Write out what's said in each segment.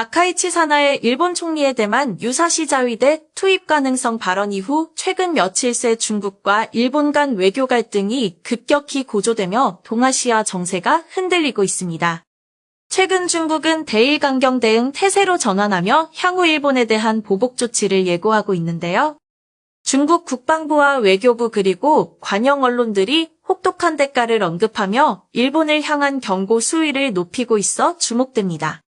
다카이치 사나의 일본 총리에 대한 유사시 자위대 투입 가능성 발언 이후 최근 며칠 새 중국과 일본 간 외교 갈등이 급격히 고조되며 동아시아 정세가 흔들리고 있습니다. 최근 중국은 대일 강경 대응 태세로 전환하며 향후 일본에 대한 보복 조치를 예고하고 있는데요. 중국 국방부와 외교부 그리고 관영 언론들이 혹독한 대가를 언급하며 일본을 향한 경고 수위를 높이고 있어 주목됩니다.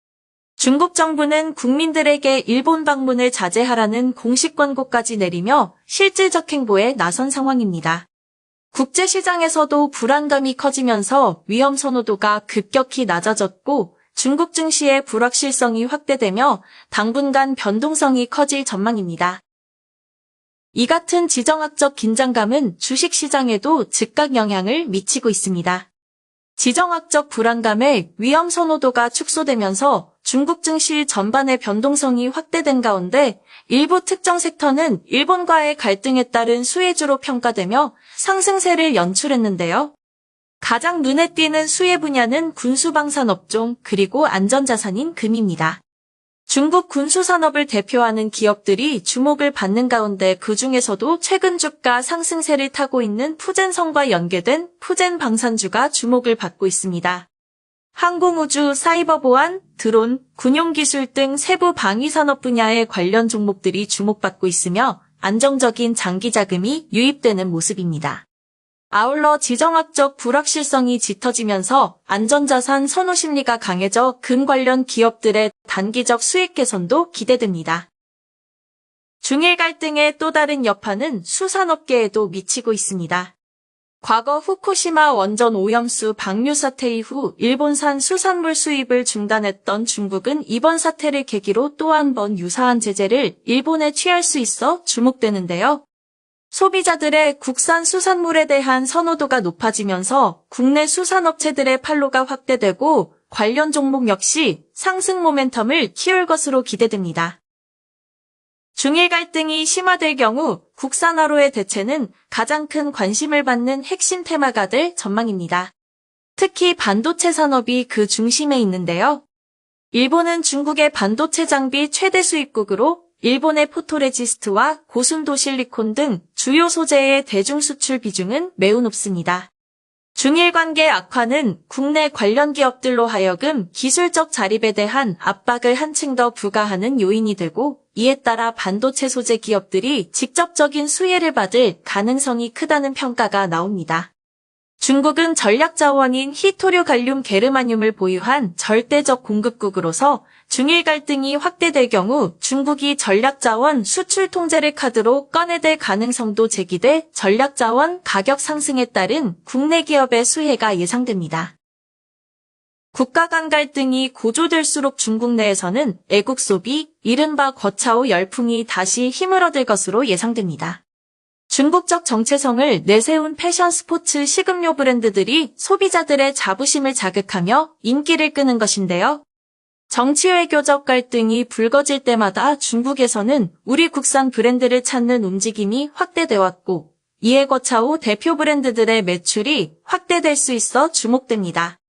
중국 정부는 국민들에게 일본 방문을 자제하라는 공식 권고까지 내리며 실질적 행보에 나선 상황입니다. 국제시장에서도 불안감이 커지면서 위험 선호도가 급격히 낮아졌고 중국 증시의 불확실성이 확대되며 당분간 변동성이 커질 전망입니다. 이 같은 지정학적 긴장감은 주식시장에도 즉각 영향을 미치고 있습니다. 지정학적 불안감에 위험 선호도가 축소되면서 중국 증시 전반의 변동성이 확대된 가운데 일부 특정 섹터는 일본과의 갈등에 따른 수혜주로 평가되며 상승세를 연출했는데요. 가장 눈에 띄는 수혜 분야는 군수방산업종 그리고 안전자산인 금입니다. 중국 군수산업을 대표하는 기업들이 주목을 받는 가운데 그 중에서도 최근 주가 상승세를 타고 있는 푸젠성과 연계된 푸젠 방산주가 주목을 받고 있습니다. 항공우주, 사이버보안, 드론, 군용기술 등 세부 방위산업 분야의 관련 종목들이 주목받고 있으며 안정적인 장기 자금이 유입되는 모습입니다. 아울러 지정학적 불확실성이 짙어지면서 안전자산 선호 심리가 강해져 금 관련 기업들의 단기적 수익 개선도 기대됩니다. 중일 갈등의 또 다른 여파는 수산업계에도 미치고 있습니다. 과거 후쿠시마 원전 오염수 방류 사태 이후 일본산 수산물 수입을 중단했던 중국은 이번 사태를 계기로 또 한 번 유사한 제재를 일본에 취할 수 있어 주목되는데요. 소비자들의 국산 수산물에 대한 선호도가 높아지면서 국내 수산업체들의 판로가 확대되고 관련 종목 역시 상승 모멘텀을 키울 것으로 기대됩니다. 중일 갈등이 심화될 경우 국산화로의 대체는 가장 큰 관심을 받는 핵심 테마가 될 전망입니다. 특히 반도체 산업이 그 중심에 있는데요. 일본은 중국의 반도체 장비 최대 수입국으로 일본의 포토레지스트와 고순도 실리콘 등 주요 소재의 대중 수출 비중은 매우 높습니다. 중일 관계 악화는 국내 관련 기업들로 하여금 기술적 자립에 대한 압박을 한층 더 부과하는 요인이 되고 이에 따라 반도체 소재 기업들이 직접적인 수혜를 받을 가능성이 크다는 평가가 나옵니다. 중국은 전략 자원인 히토류 갈륨 게르마늄을 보유한 절대적 공급국으로서 중일 갈등이 확대될 경우 중국이 전략 자원 수출 통제를 카드로 꺼내들 가능성도 제기돼 전략 자원 가격 상승에 따른 국내 기업의 수혜가 예상됩니다. 국가 간 갈등이 고조될수록 중국 내에서는 애국 소비, 이른바 거차오 열풍이 다시 힘을 얻을 것으로 예상됩니다. 중국적 정체성을 내세운 패션 스포츠 식음료 브랜드들이 소비자들의 자부심을 자극하며 인기를 끄는 것인데요. 정치 외교적 갈등이 불거질 때마다 중국에서는 우리 국산 브랜드를 찾는 움직임이 확대돼 왔고 이에 거차오 대표 브랜드들의 매출이 확대될 수 있어 주목됩니다.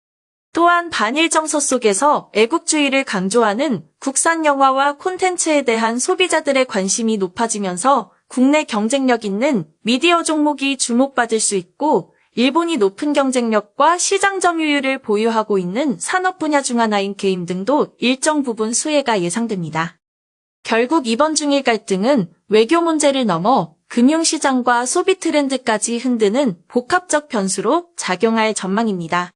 또한 반일 정서 속에서 애국주의를 강조하는 국산 영화와 콘텐츠에 대한 소비자들의 관심이 높아지면서 국내 경쟁력 있는 미디어 종목이 주목받을 수 있고 일본이 높은 경쟁력과 시장 점유율을 보유하고 있는 산업 분야 중 하나인 게임 등도 일정 부분 수혜가 예상됩니다. 결국 이번 중일 갈등은 외교 문제를 넘어 금융시장과 소비 트렌드까지 흔드는 복합적 변수로 작용할 전망입니다.